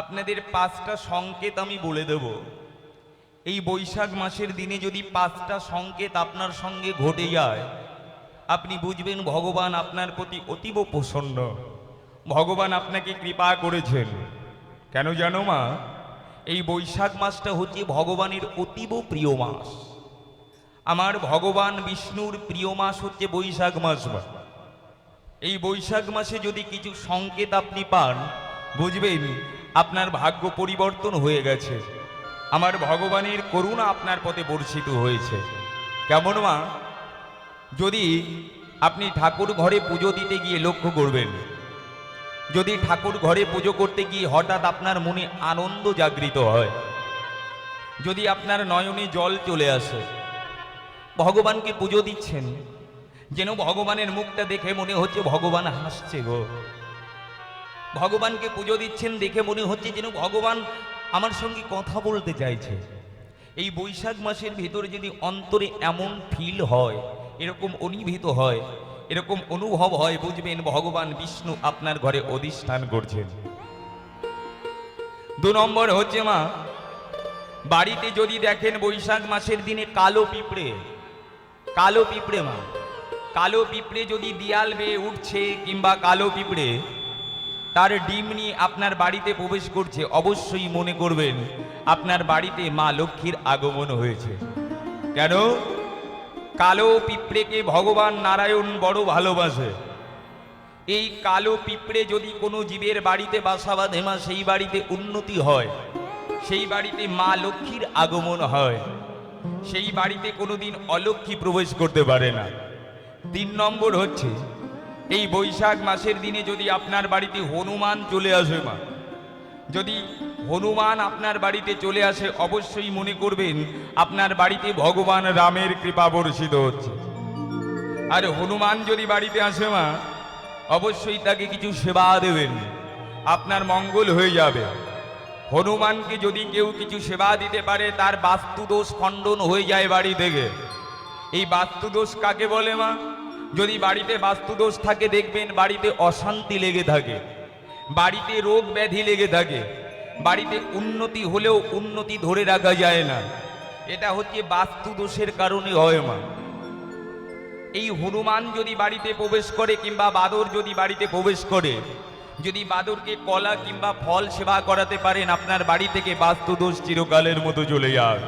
আপনাদের পাঁচটা সংকেত আমি বলে দেব। এই বৈশাখ মাসের দিনে যদি পাঁচটা সংকেত আপনার সঙ্গে ঘটে যায়, আপনি বুঝবেন ভগবান আপনার প্রতি অতীব প্রসন্ন। ভগবান আপনাকে কৃপা করেছেন। কেন জানো মা? এই বৈশাখ মাসটা হচ্ছে ভগবানের অতীব প্রিয় মাস। আমার ভগবান বিষ্ণুর প্রিয় মাস হচ্ছে বৈশাখ মাস। এই বৈশাখ মাসে যদি কিছু সংকেত আপনি পান, বুঝবেন আপনার ভাগ্য পরিবর্তন হয়ে গেছে। আমার ভগবানের করুণা আপনার পথে বর্ষিত হয়েছে। কেমন মা? যদি আপনি ঠাকুর ঘরে পুজো দিতে গিয়ে লক্ষ্য করবেন, যদি ঠাকুর ঘরে পুজো করতে গিয়ে হঠাৎ আপনার মনে আনন্দ জাগৃত হয়, যদি আপনার নয়নে জল চলে আসে, ভগবানকে পুজো দিচ্ছেন, যেন ভগবানের মুখটা দেখে মনে হচ্ছে ভগবান হাসছে গো। ভগবানকে পুজো দিচ্ছেন দেখে মনে হচ্ছে যেন ভগবান আমার সঙ্গে কথা বলতে চাইছে। এই বৈশাখ মাসের ভিতরে যদি অন্তরে এমন ফিল হয়, এরকম অনুভূত হয়, এরকম অনুভব হয়, বুঝবেন ভগবান বিষ্ণু আপনার ঘরে অধিষ্ঠান করছেন। দু নম্বর হচ্ছে মা, বাড়িতে যদি দেখেন বৈশাখ মাসের দিনে কালো পিঁপড়ে কালো পিঁপড়ে মা, কালো পিঁপড়ে যদি দিয়াল বেয়ে উঠছে কিংবা কালো পিঁপড়ে তার ডিম নিয়ে আপনার বাড়িতে প্রবেশ করছে, অবশ্যই মনে করবেন আপনার বাড়িতে মা লক্ষ্মীর আগমন হয়েছে। কেন? কালো পিঁপড়েকে ভগবান নারায়ণ বড় ভালোবাসে। এই কালো পিঁপড়ে যদি কোনো জীবের বাড়িতে বাসা বাঁধে মা, সেই বাড়িতে উন্নতি হয়। সেই বাড়িতে মা লক্ষ্মীর আগমন হয়। সেই বাড়িতে কোনোদিন অলক্ষ্মী প্রবেশ করতে পারে না। তিন নম্বর হচ্ছে এই বৈশাখ মাসের দিনে যদি আপনার বাড়িতে হনুমান চলে আসে মা, যদি হনুমান আপনার বাড়িতে চলে আসে, অবশ্যই মনে করবেন আপনার বাড়িতে ভগবান রামের কৃপা বর্ষিত হচ্ছে। আর হনুমান যদি বাড়িতে আসে মা, অবশ্যই তাকে কিছু সেবা দেবেন, আপনার মঙ্গল হয়ে যাবে। হনুমানকে যদি কেউ কিছু সেবা দিতে পারে, তার বাস্তুদোষ খণ্ডন হয়ে যায় বাড়ি থেকে। এই বাস্তুদোষ কাকে বলে মা? যদি বাড়িতে বাস্তুদোষ থাকে, দেখবেন বাড়িতে অশান্তি লেগে থাকে, বাড়িতে রোগ ব্যাধি লেগে থাকে, বাড়িতে উন্নতি হলেও উন্নতি ধরে রাখা যায় না। এটা হচ্ছে বাস্তুদোষের কারণে হয় মা। এই হনুমান যদি বাড়িতে প্রবেশ করে কিংবা বাদর যদি বাড়িতে প্রবেশ করে, যদি বাদরকে কলা কিংবা ফল সেবা করাতে পারেন, আপনার বাড়ি থেকে বাস্তুদোষ চিরকালের মতো চলে যাবে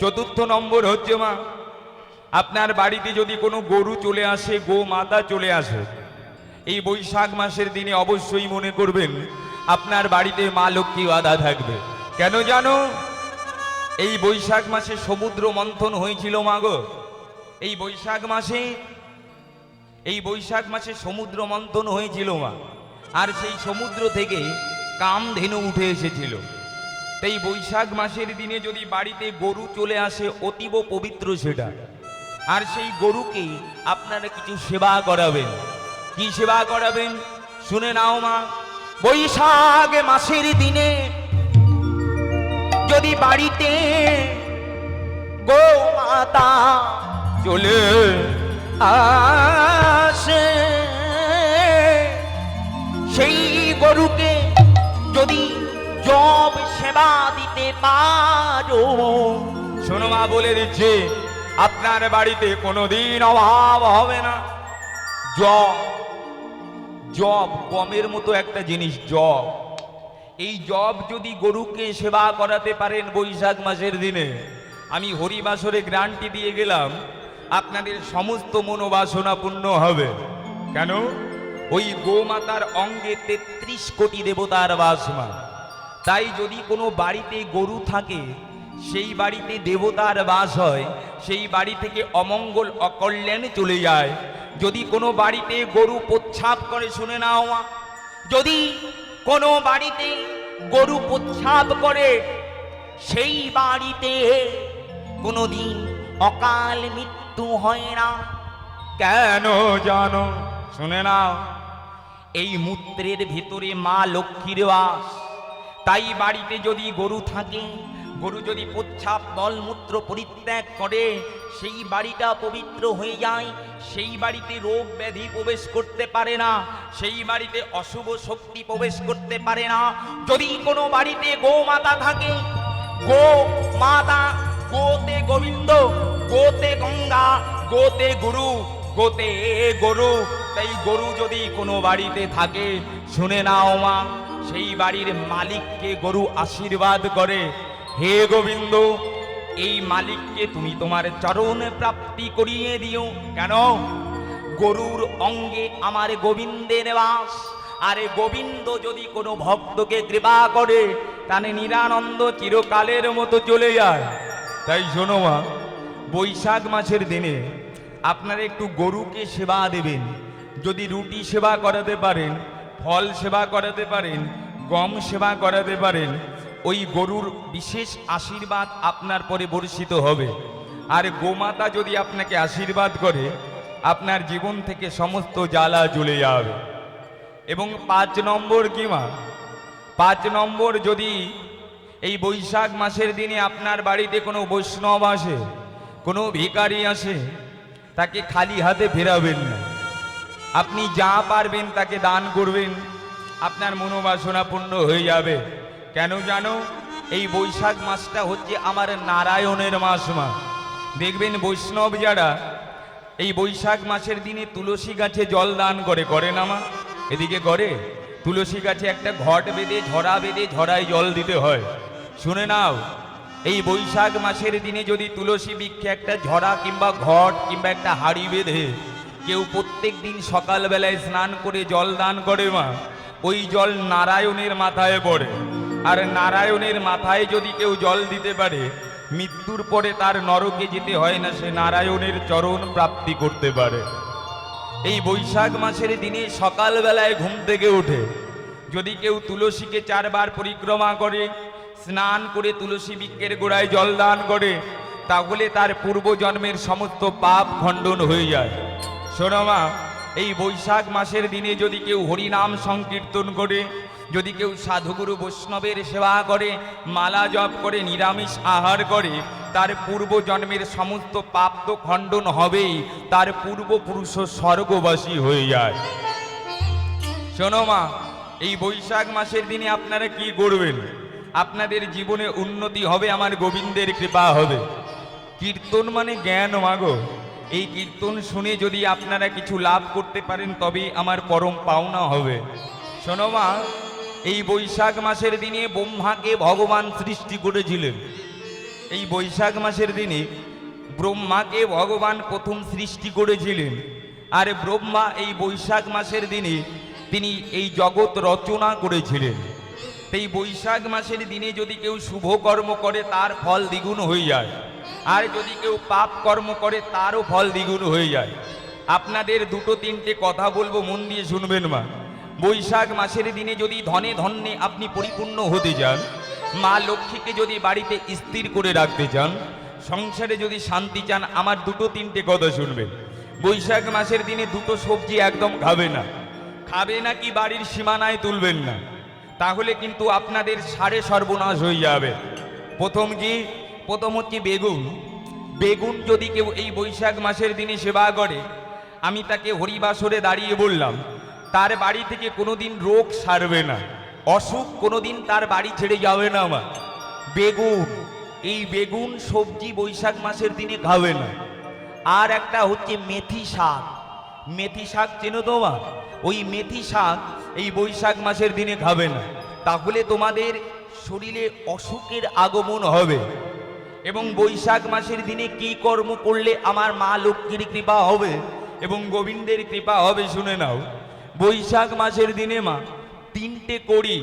চতুর্থ নম্বর হচ্ছে মা আপনার বাড়িতে যদি কোনো গরু চলে আসে গো মাতা চলে আসে, এই বৈশাখ মাসের দিনে অবশ্যই মনে করবেন, আপনার বাড়িতে মা লক্ষ্মী বাধা থাকবে। কেন জানো? এই বৈশাখ মাসে সমুদ্র মন্থন হয়েছিল মাগো এই বৈশাখ মাসে, এই বৈশাখ মাসে সমুদ্র মন্থন হয়েছিল মা। আর সেই সমুদ্র থেকে কামধেনু উঠে এসেছিল। তাই বৈশাখ মাসের দিনে যদি বাড়িতে গরু চলে আসে, অতীব পবিত্র সেটা। আর সেই গরুকে আপনারা কিছু সেবা করাবেন। কি সেবা করাবেন? শুনে নাও মা। বৈশাখ মাসের দিনে যদি বাড়িতে গো মাতা চলে আসে, সেই গরুকে যদি জব সেবা দিতে পারো। শোনো মা, বলে দিচ্ছে। আপনার বাড়িতে কোনোদিন অভাব হবে না। জব জব, গমের মতো একটা জিনিস, জব। এই জব যদি গরুকে সেবা করাতে পারেন বৈশাখ মাসের দিনে, আমি হরিবাসরে গ্রান্টি দিয়ে গেলাম, আপনাদের সমস্ত মনোবাসনা পূর্ণ হবে। কেন? ওই গোমাতার অঙ্গে তেত্রিশ কোটি দেবতার বাসমা তাই যদি কোনো বাড়িতে গরু থাকে সেই বাড়িতে দেবতার বাস হয় সেই বাড়ি থেকে অমঙ্গল অকল্যাণ চলে যায়। যদি কোনো বাড়িতে গরু প্রচ্ছাপ করে শুনে নাও। যদি কোনো বাড়িতে গরু প্রচ্ছাপ করে সেই বাড়িতে কোনোদিন অকাল মৃত্যু হয় না। কেন জানো? শুনে নাও। এই মূত্রের ভেতরে মা লক্ষ্মীর বাস। তাই বাড়িতে যদি গরু থাকে গরু যদি প্রচ্ছাপ মলমূত্র পরিত্যাগ করে, সেই বাড়িটা পবিত্র হয়ে যায়। সেই বাড়িতে রোগ ব্যাধি প্রবেশ করতে পারে না। সেই বাড়িতে অশুভ শক্তি প্রবেশ করতে পারে না। যদি কোনো বাড়িতে গোমাতা থাকে, গো মাতা, গোতে গোবিন্দ, গোতে গঙ্গা, গোতে গুরু, গোতে গরু। তাই গরু যদি কোনো বাড়িতে থাকে, শুনে নাও মা, সেই বাড়ির মালিককে গরু আশীর্বাদ করে। হে গোবিন্দ, এই মালিককে তুমি তোমার চরণ প্রাপ্তি করিয়ে দিও। কেন? গরুর অঙ্গে আমার গোবিন্দের বাস। আরে গোবিন্দ যদি কোনো ভক্তকে কৃপা করে তাহলে নিরানন্দ চিরকালের মতো চলে যায়। তাই শোনো মা, বৈশাখ মাসের দিনে আপনারা একটু গরুকে সেবা দেবেন। যদি রুটি সেবা করাতে পারেন, ফল সেবা করাতে পারেন, গম সেবা করাতে পারেন ওই গরুর বিশেষ আশীর্বাদ আপনার পরে বর্ষিত হবে। আর গোমাতা যদি আপনাকে আশীর্বাদ করে, আপনার জীবন থেকে সমস্ত জ্বালা চলে যাবে। এবং পাঁচ নম্বর কি মা পাঁচ নম্বর যদি এই বৈশাখ মাসের দিনে আপনার বাড়িতে কোনো বৈষ্ণব আসে, কোনো ভিখারি আসে, তাকে খালি হাতে ফেরাবেন না। আপনি যা পারবেন তাকে দান করবেন, আপনার মনোবাসনা পূর্ণ হয়ে যাবে। কেন জানো? এই বৈশাখ মাসটা হচ্ছে আমার নারায়ণের মাস মা। দেখবেন বৈষ্ণব যারা এই বৈশাখ মাসের দিনে তুলসী গাছে জল দান করে করে না মা? এদিকে করে, তুলসী গাছে একটা ঘট বেঁধে, ঝরা বেঁধে, ঝরায় জল দিতে হয়। শুনে নাও, এই বৈশাখ মাসের দিনে যদি তুলসী বৃক্ষে একটা ঝরা কিংবা ঘট কিংবা একটা হাড়ি বেঁধে, কেউ প্রত্যেক দিন সকালবেলায় স্নান করে জল দান করে মা, ওই জল নারায়ণের মাথায় পড়ে। আর নারায়ণের মাথায় যদি কেউ জল দিতে পারে, মৃত্যুর পরে তার নরকে যেতে হয় না, সে নারায়ণের চরণ প্রাপ্তি করতে পারে। এই বৈশাখ মাসের দিনে সকালবেলায় ঘুম থেকে ওঠে যদি কেউ তুলসীকে চারবার পরিক্রমা করে, স্নান করে তুলসী বৃক্ষের গোড়ায় জল দান করে, তাহলে তার পূর্বজন্মের সমস্ত পাপ খণ্ডন হয়ে যায়। শোনমা এই বৈশাখ মাসের দিনে যদি কেউ হরিনাম সংকীর্তন করে যদি কেউ সাধুগুরু বৈষ্ণবের সেবা করে, মালা জপ করে, নিরামিষ আহার করে, তার পূর্ব জন্মের সমস্ত পাপ তো খণ্ডন হবেই, তার পূর্বপুরুষ স্বর্গবাসী হয়ে যায়। শোনো মা, এই বৈশাখ মাসের দিনে আপনারা কি করবেন? আপনাদের জীবনে উন্নতি হবে, আমার গোবিন্দের কৃপা হবে। কীর্তন মানে জ্ঞান মাগো এই কীর্তন শুনে যদি আপনারা কিছু লাভ করতে পারেন তবে আমার পরম পাওনা হবে। শোনো মা এই বৈশাখ মাসের দিনে ব্রহ্মাকে ভগবান সৃষ্টি করেছিলেন। এই বৈশাখ মাসের দিনে ব্রহ্মাকে ভগবান প্রথম সৃষ্টি করেছিলেন। আর ব্রহ্মা এই বৈশাখ মাসের দিনে তিনি এই জগৎ রচনা করেছিলেন। এই বৈশাখ মাসের দিনে যদি কেউ শুভ কর্ম করে, তার ফল দ্বিগুণ হয়ে যায়। আর যদি কেউ পাপ কর্ম করে, তারও ফল দ্বিগুণ হয়ে যায়। আপনাদের দুটো তিনটে কথা বলব, মন দিয়ে শুনবেন মা। বৈশাখ মাসের দিনে যদি ধনে ধন্যে আপনি পরিপূর্ণ হতে যান, মা লক্ষ্মীকে যদি বাড়িতে স্থির করে রাখতে চান, সংসারে যদি শান্তি চান, আমার দুটো তিনটে কথা শুনবেন। বৈশাখ মাসের দিনে দুটো সবজি একদম খাবে না। খাবে না কি বাড়ির সীমানায় তুলবেন না। তাহলে কিন্তু আপনাদের সাড়ে সর্বনাশ হয়ে যাবে। প্রথম কি? প্রথম হচ্ছে বেগুন। বেগুন যদি কেউ এই বৈশাখ মাসের দিনে সেবা করে, আমি তাকে হরিবাসরে দাঁড়িয়ে বললাম তার বাড়ি থেকে কোনোদিন রোগ সারবে না। অসুখ কোনোদিন তার বাড়ি ছেড়ে যাবে না আমার বেগুন, এই বেগুন সবজি বৈশাখ মাসের দিনে খাবে না। আর একটা হচ্ছে মেথি শাক। মেথি শাক চেনো তোমা ওই মেথি শাক এই বৈশাখ মাসের দিনে খাবে না। তাহলে তোমাদের শরীরে অসুখের আগমন হবে। এবং বৈশাখ মাসের দিনে কি কর্ম করলে আমার মা লক্ষ্মীর কৃপা হবে? এবং গোবিন্দের কৃপা হবে শুনে নাও। বৈশাখ মাসের দিনে মা, তিনটে কড়ি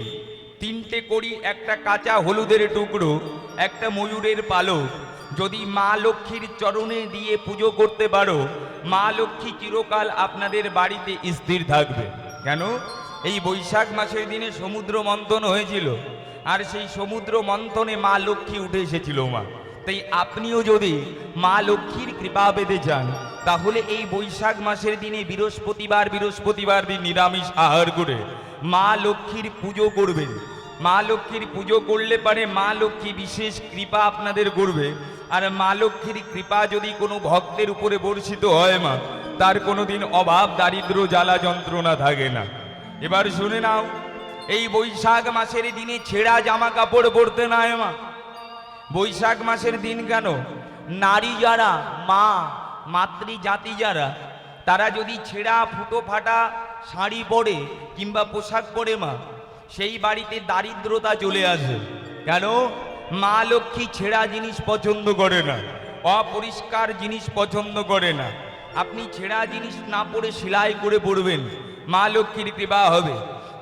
তিনটে কড়ি, একটা কাঁচা হলুদের টুকরো, একটা ময়ূরের পালক। যদি মা লক্ষ্মীর চরণে দিয়ে পুজো করতে পারো, মা লক্ষ্মী চিরকাল আপনাদের বাড়িতে স্থির থাকবে। কেন? এই বৈশাখ মাসের দিনে সমুদ্র মন্থন হয়েছিল, আর সেই সমুদ্র মন্থনে মা লক্ষ্মী উঠে এসেছিল মা। তাই আপনিও যদি মা লক্ষ্মীর কৃপা পেতে চান, তাহলে এই বৈশাখ মাসের দিনে বৃহস্পতিবার বৃহস্পতিবার দিন নিরামিষ আহার করে মা লক্ষ্মীর পুজো করবেন। মা লক্ষ্মীর পুজো করলে পারে মা লক্ষ্মী বিশেষ কৃপা আপনাদের করবে। আর মা লক্ষ্মীর কৃপা যদি কোনো ভক্তের উপরে বর্ষিত হয় মা, তার কোনোদিন অভাব, দারিদ্র, জ্বালা যন্ত্রণা থাকে না। এবার শুনে নাও, এই বৈশাখ মাসের দিনে ছেঁড়া জামা কাপড় পরতে নাই মা। বৈশাখ মাসের দিন কেন? নারী যারা, মা মাতৃ জাতি যারা, তারা যদি ছেঁড়া ফুটো ফাটা শাড়ি পরে কিংবা পোশাক পরে মা, সেই বাড়িতে দারিদ্রতা চলে আসে। কেন? মা লক্ষ্মী ছেঁড়া জিনিস পছন্দ করে না, অপরিষ্কার জিনিস পছন্দ করে না। আপনি ছেঁড়া জিনিস না পরে সেলাই করে পরবেন, মা লক্ষ্মীর কৃপা হবে।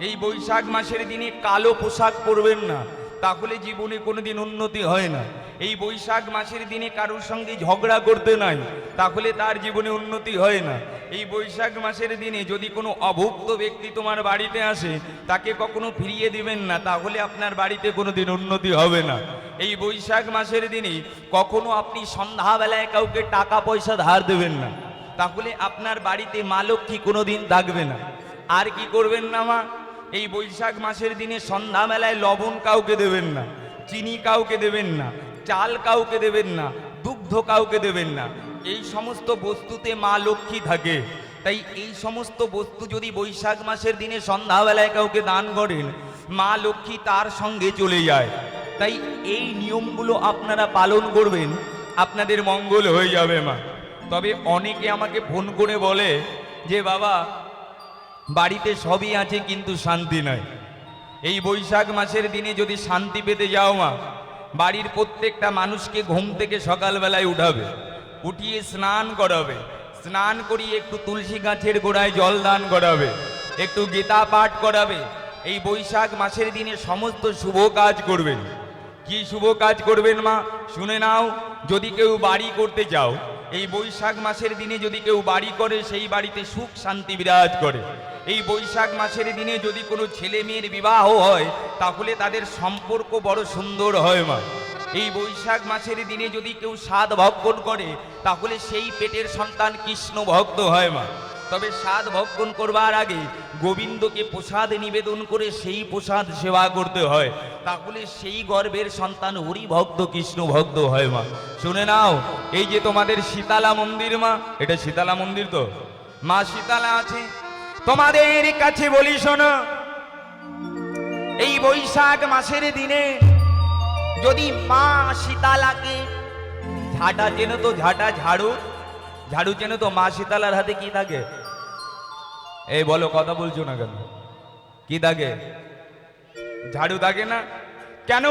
এই বৈশাখ মাসের দিনে কালো পোশাক পরবেন না তাহলে জীবনে কোনোদিন উন্নতি হয় না। এই বৈশাখ মাসের দিনে কারোর সঙ্গে ঝগড়া করতে নাই, তাহলে তার জীবনে উন্নতি হয় না। এই বৈশাখ মাসের দিনে যদি কোনো অভুক্ত ব্যক্তি তোমার বাড়িতে আসে, তাকে কখনো ফিরিয়ে দিবেন না, তাহলে আপনার বাড়িতে কোনোদিন উন্নতি হবে না। এই বৈশাখ মাসের দিনে কখনো আপনি সন্ধ্যাবেলায় কাউকে টাকা পয়সা ধার দেবেন না। তাহলে আপনার বাড়িতে মা লক্ষ্মী কোনোদিন থাকবে না। আর কি করবেন না মা? এই বৈশাখ মাসের দিনে সন্ধ্যাবেলায় লবণ কাউকে দেবেন না, চিনি কাউকে দেবেন না, চাল কাউকে দেবেন না, দুগ্ধ কাউকে দেবেন না। এই সমস্ত বস্তুতে মা লক্ষ্মী থাকে। তাই এই সমস্ত বস্তু যদি বৈশাখ মাসের দিনে সন্ধ্যাবেলায় কাউকে দান করেন, মা লক্ষ্মী তার সঙ্গে চলে যায়। তাই এই নিয়মগুলো আপনারা পালন করবেন, আপনাদের মঙ্গল হয়ে যাবে মা। তবে অনেকে আমাকে ফোন করে বলে যে, বাবা বাড়িতে সবই আছে, কিন্তু শান্তি নয় এই বৈশাখ মাসের দিনে যদি শান্তি পেতে যাও মা, বাড়ির প্রত্যেকটা মানুষকে ঘুম থেকে সকালবেলায় উঠাবে, উঠিয়ে স্নান করাবে, স্নান করিয়ে একটু তুলসী গাছের গোড়ায় জল দান করাবে, একটু গীতা পাঠ করাবে, এই বৈশাখ মাসের দিনে সমস্ত শুভ কাজ করবেন। কি শুভ কাজ করবেন মা? শুনে নাও, যদি কেউ বাড়ি করতে যাও এই বৈশাখ মাসের দিনে যদি কেউ বাড়ি করে, সেই বাড়িতে সুখ শান্তি বিরাজ করে। এই বৈশাখ মাসের দিনে যদি কোনো ছেলে মেয়ের বিবাহ হয়, তাহলে তাদের সম্পর্ক বড় সুন্দর হয় মা। এই বৈশাখ মাসের দিনে যদি কেউ সাদ ভক্ষণ করে, তাহলে সেই পেটের সন্তান কৃষ্ণ ভক্ত হয় মা। তবে স্বাদ ভক্ষণ করবার আগে গোবিন্দকে প্রসাদ নিবেদন করে সেই প্রসাদ সেবা করতে হয়। তাহলে সেই গর্বের সন্তান হরি ভক্ত কৃষ্ণ ভক্ত হয় মা। শুনে নাও, এই যে তোমাদের শীতালা মন্দির মা, এটা শীতালা মন্দির তো? মা শীতালা আছে? তোমাদের কাছে বলি শোনো, এই বৈশাখ মাসের দিনে যদি মা সীতালাকে ঝাঁটা চেনো তো, ঝাঁটা ঝাড়ু ঝাড়ু চেনো তো মা সীতালার হাতে কি থাকে এই বলো, কথা বলছো না কেন? কি থাকে ঝাড়ু থাকে না? কেন?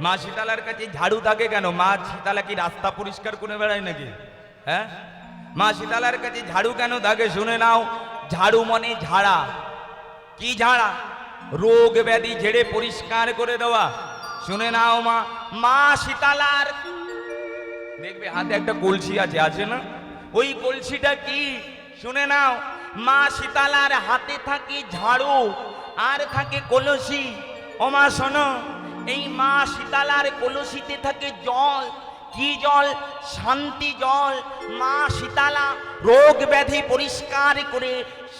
মা সীতালার কাছে ঝাড়ু থাকে কেন? মা সীতালা কি রাস্তা পরিষ্কার করে বেড়ায় নাকি? হ্যাঁ? মা সীতালার কাছে ঝাড়ু কেন থাকে শুনে নাও, ঝাড়ু মনে ঝাড়া। কি ঝাড়া? রোগ ব্যাধি ঝেড়ে পরিষ্কার করে দেওয়া। শুনে নাও মা মা সীতালার দেখবে হাতে একটা কলসি আছে আছে না? ওই কলসিটা কি? শুনে নাও। মা শীতালার হাতে থাকে ঝাড়ু, আর থাকে কলসি। ও শোনো, এই মা শীতালার কলসিতে থাকে জল। কি জল? শান্তি জল। মা সীতালা রোগ ব্যাধি পরিষ্কার করে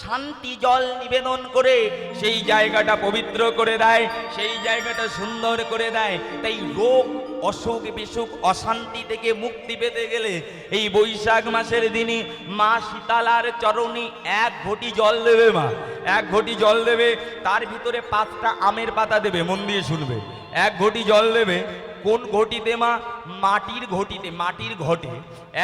শান্তি জল নিবেদন করে সেই জায়গাটা পবিত্র করে দেয়, সেই জায়গাটা সুন্দর করে দেয়। তাই রোগ, অসুখ, বিসুখ, অশান্তি থেকে মুক্তি পেতে গেলে এই বৈশাখ মাসের দিনে মা সীতালার চরণে এক ঘটি জল দেবে মা। এক ঘটি জল দেবে, তার ভিতরে পাঁচটা আমের পাতা দেবে, মন দিয়ে শুনবে। এক ঘটি জল দেবে কোন ঘটিতে মা? মাটির ঘটিতে, মাটির ঘটে।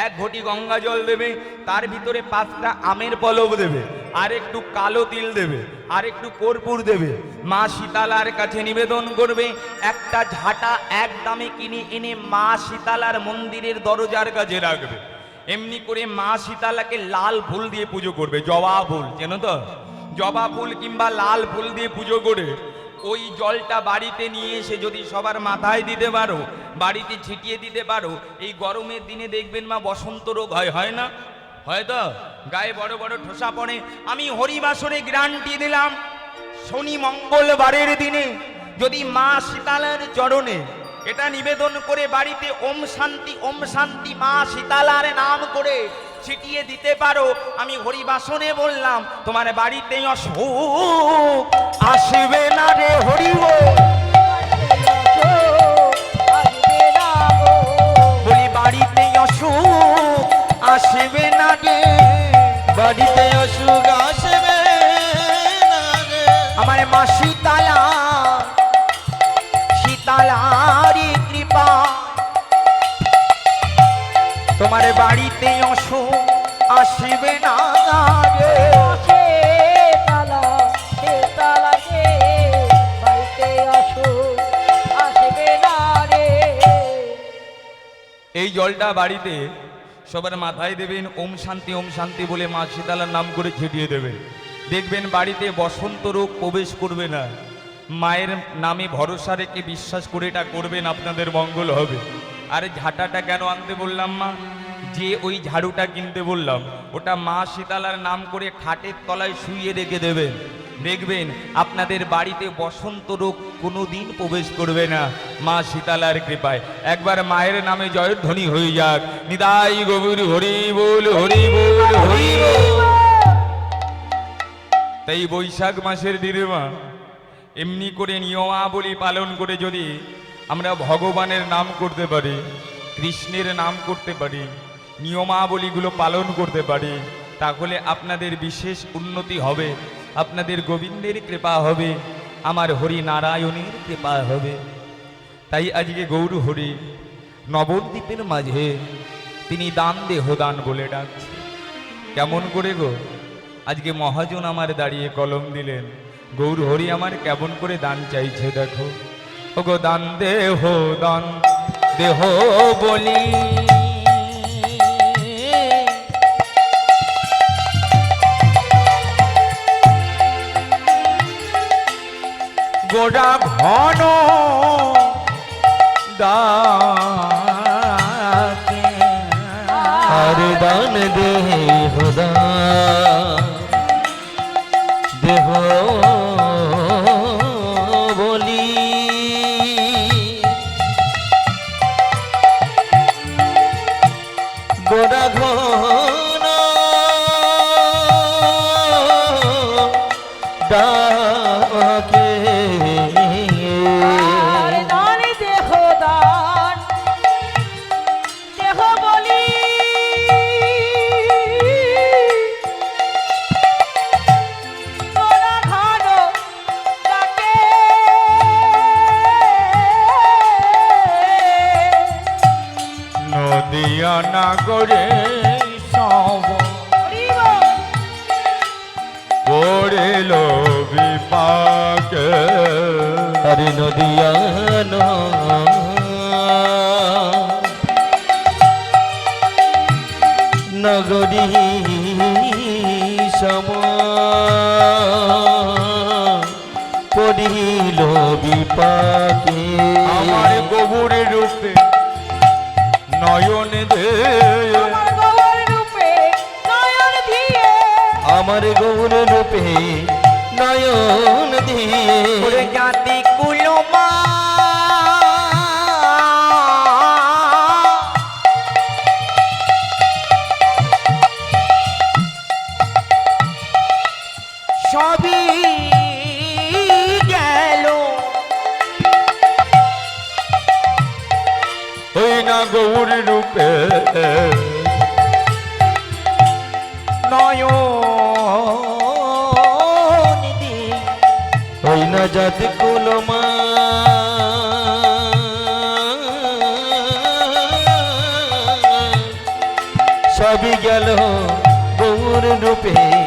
এক ঘটি গঙ্গা জল দেবে, তার ভিতরে পাঁচটা আমের পলব দেবে, আর একটু কালো তিল দেবে, আর একটু কর্পূর দেবে। মা শীতালার কাছে নিবেদন করবে, একটা ঝাঁটা এক দামে কিনে এনে মা শীতালার মন্দিরের দরজার কাছে রাখবে। এমনি করে মা সীতালাকে লাল ফুল দিয়ে পুজো করবে, জবা ফুল, চেনো তো? জবা ফুল কিংবা লাল ফুল দিয়ে পুজো করে ওই জলটা বাড়িতে নিয়ে এসে যদি সবার মাথায় দিতে পারো, বাড়িতে ছিটিয়ে দিতে পারো, এই গরমের দিনে দেখবেন মা, বসন্ত রোগ হয় হয় না? হয়তো গায়ে বড় বড় ঠোসা পড়ে। আমি হরিবাসরে গ্যারান্টি দিলাম, শনি মঙ্গলবারের দিনে যদি মা শীতালার চরণে এটা নিবেদন করে বাড়িতে ওম শান্তি ওম শান্তি মা শীতালার নাম করে ছিটিয়ে দিতে পারো। আমি হরিবাসনে বললাম, তোমার বাড়িতেই অসুখ আসবে না রে হরিব বলি, বাড়িতেই অসুখ আসবে না রে। বাড়িতে অসুখ আসবে আমার মা শীতালা শীতালারি কৃপা। তালা রে বাড়িতে আসো আসবে না এই জলটা বাড়িতে সবার মাথায় দেবেন ওম শান্তি ওম শান্তি বলে মা সীতালার নাম করে ছিটিয়ে দেবেন দেখবেন বাড়িতে বসন্ত রোগ প্রবেশ করবে না। মায়ের নামে ভরসা রেখে বিশ্বাস করে এটা করবেন আপনাদের মঙ্গল হবে। আর ঝাঁটাটা কেন আনতে বললাম মা? যে ওই ঝাড়ুটা কিনতে বললাম, ওটা মা শীতালার নাম করে খাটের তলায় শুইয়ে রেখে দেবেন দেখবেন আপনাদের বাড়িতে বসন্ত রোগ কোনো দিন প্রবেশ করবে না। মা শীতালার কৃপায়। একবার মায়ের নামে জয়ধ্বনি হয়ে যাক। নিদাই গভীর হরি বল হরি বল, হরি তাই বৈশাখ মাসের দিনে মা, এমনি করে নিয়মাবলী পালন করে যদি আমরা ভগবানের নাম করতে পারি, কৃষ্ণের নাম করতে পারি, নিয়মাবলীগুলো পালন করতে পারি, তাহলে আপনাদের বিশেষ উন্নতি হবে, আপনাদের গোবিন্দের কৃপা হবে, আমার হরি নারায়ণের কৃপা হবে। তাই আজকে গৌর হরি, নবদ্বীপের মাঝে তিনি দান দেহ দান বলে ডাকছে। কেমন করে গো? আজকে মহাজন আমার দাঁড়িয়ে কলম দিলেন, গৌর হরি আমার কেমন করে দান চাইছে দেখো। ও গো দান দেহ দান দেহ বলি। গোড়া ঘন ডাকে নদিয়া নাগরে সব। হরিব পড়েল বিপাকে। হরি নদিয়া নগরী সম পড়িল বিপাকে। আমার গবুর রূপে নয়ন দে। আমার গৌর রূপে নয়ন দিয়ে। জাতি কুলমা সবই গৌর রূপে। ওই না জাত কুলমা। সবই গেল গৌর রূপে।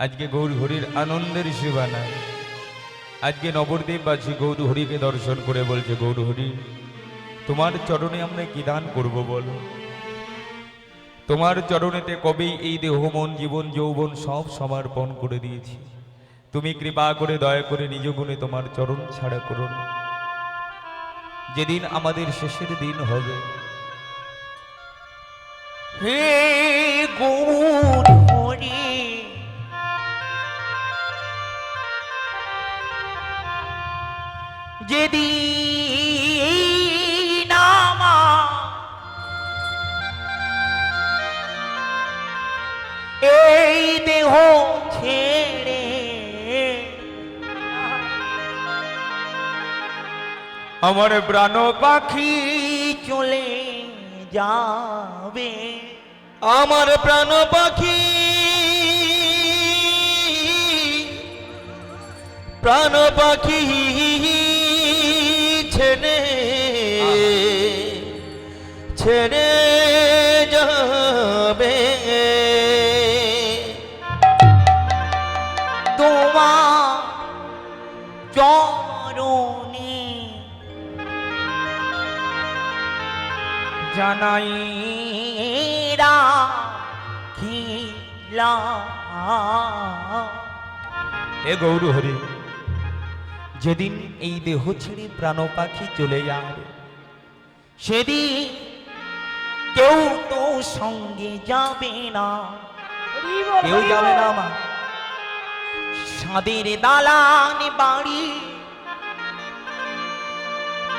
আজকে গৌর হরির আনন্দের নাই আজকে নবদ্বীপবাসী গৌর হরিকে দর্শন করে বলছে গৌর হরি তোমার চরণে আমরা কি দান করব বলো? তোমার চরণেতে কবেই এই দেহ, মন, জীবন, যৌবন সব সমর্পণ করে দিয়েছি। তুমি কৃপা করে, দয়া করে নিজ গুণে তোমার চরণ ছাড়া করো না। যেদিন আমাদের শেষের দিন হবে। হে গৌর যেদিন এই দেহ ছেড়ে আমার প্রাণ পাখি চলে যাবে। আমার প্রাণ পাখি প্রাণ পাখি ছেড়ে যাবে। তোমার চরণে জানাই হে গৌর হরি যেদিন এই দেহ ছেড়ে প্রাণ পাখি চলে যাবে সেদিন কেউ তো সঙ্গে যাবে না। কেউ যাবে না। আমার সাদের দালান বাড়ি,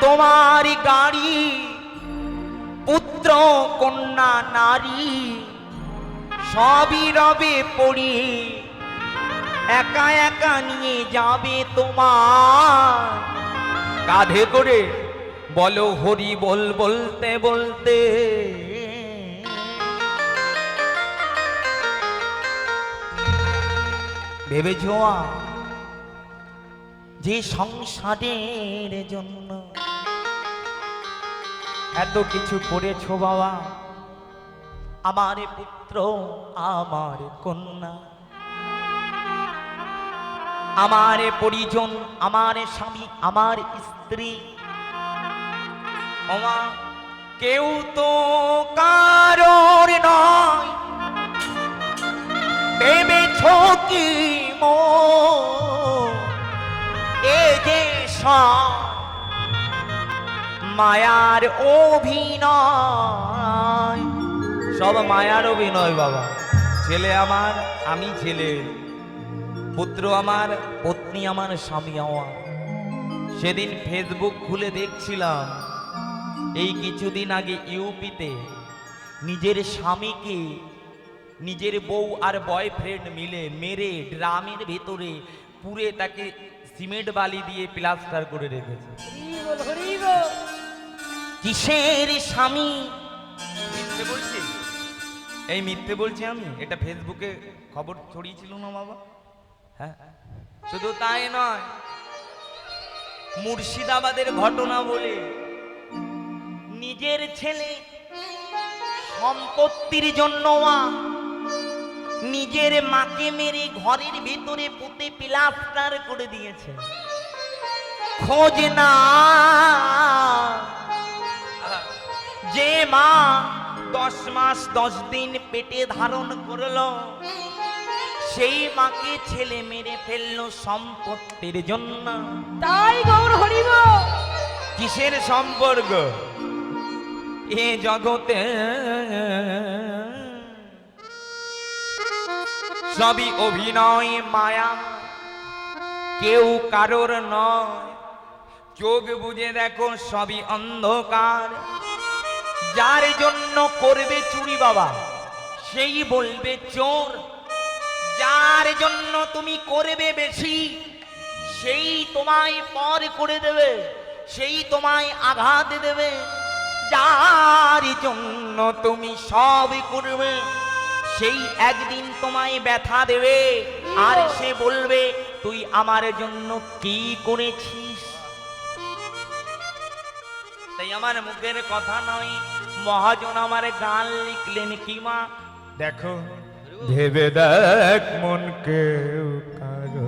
তোমার গাড়ি, পুত্র, কন্যা, নারী, সবই রবে পড়ি। একা একা নিয়ে যাবে তোমার। কাঁধে করে বলো হরি বল বলতে বলতে। ভেবে ছোঁয়া যে সংসারের জন্য এত কিছু করেছ বাবা, আমার পুত্র, আমার কন্যা। আমার পরিজন, আমার স্বামী, আমার স্ত্রী ওমা কেউ তো কারোর নয়। ভেবেছ কি মো? মায়ার অভিনয়। সব মায়ার অভিনয় বাবা। ছেলে আমার, আমি ছেলে। পুত্র আমার, পত্নী আমার, স্বামী আমার। সেদিন ফেসবুক খুলে দেখছিলাম। এই কিছুদিন আগে ইউপিতে নিজের স্বামীকে নিজের বউ আর বয়ফ্রেন্ড মিলে মেরে ড্রামের ভেতরে পুরে তাকে সিমেন্ট বালি দিয়ে প্লাস্টার করে রেখেছে। কিসের স্বামী? মিথ্যে বলছি? এই মিথ্যে বলছি আমি? এটা ফেসবুকে খবর ছড়িয়েছিল না বাবা? হ্যাঁ? শুধু তাই নয় মুর্শিদাবাদের ঘটনা বলে নিজের ছেলে সম্পত্তির জন্য মা। নিজের মাকে মেরে ঘরের ভেতরে পুঁতে প্লাস্টার করে দিয়েছে। খোঁজ না। যে মা দশ মাস দশ দিন পেটে ধারণ করল সেই মাকে ছেলে মেরে ফেলল সম্পত্তির জন্য। তাই গৌর হরি বল। কিসের সম্পর্ক? এ জগতে সবই অভিনয় মায়া। কেউ কারোর নয়। চোখ বুঝে দেখো সবই অন্ধকার। যার জন্য করবে চুরি বাবা, সেই বলবে চোর। যার জন্য তুমি করবে বেশি, সেই তোমায় পর করে দেবে, সেই তোমায় আঘাত দেবে। যার জন্য তুমি সব করবে সেই একদিন তোমায় ব্যথা দেবে। আর সে বলবে তুই আমার জন্য কি করেছিস? তাই আমার মুখের কথা নয় মহাজন আমার গান লিখলেন কি মা? দেখো ভেবে দেখ মন কেউ কারও।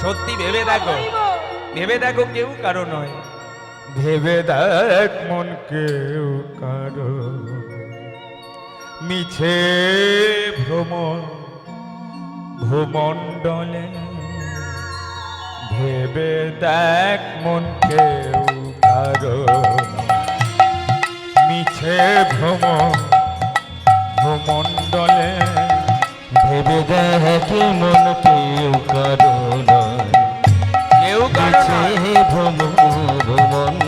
সত্যি ভেবে দেখো ভেবে দেখো কেউ কারও নয়। ভেবে দেখ মন কেউ কারও। মিছে ভ্রমণ ভূমণ্ডলে। ভেবে দেখ মন কেউ কারও। মিছে ভ্রমণ ভূমণ্ডলে। ভেবে দেখি মন কেউ কারও নয়। কেউ কারও ভ্রমণ মিছে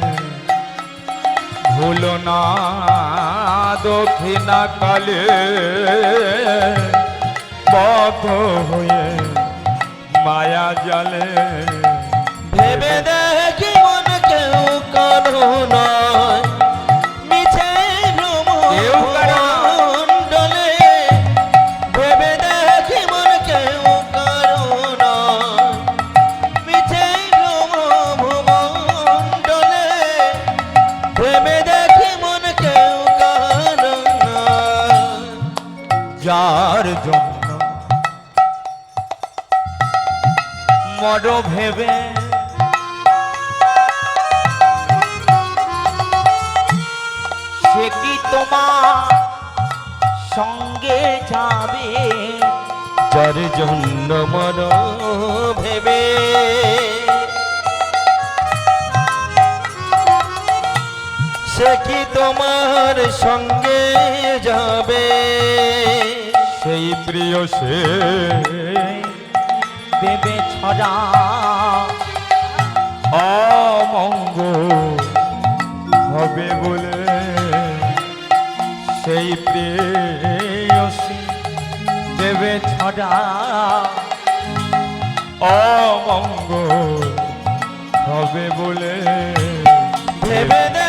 ভুলো না দক্ষিণা কালে বদ্ধ হয়ে মায়া জালে ভেবে দেখি কি সঙ্গে যাবে। যার জন্য মর ভেবে সে কি তোমার সঙ্গে যাবে? সেই প্রিয় সে দেবে ছড়া। অমঙ্গ হবে বলে সেই প্রেয়সী দেবে ছড়া। অমঙ্গ হবে বলে ভেবে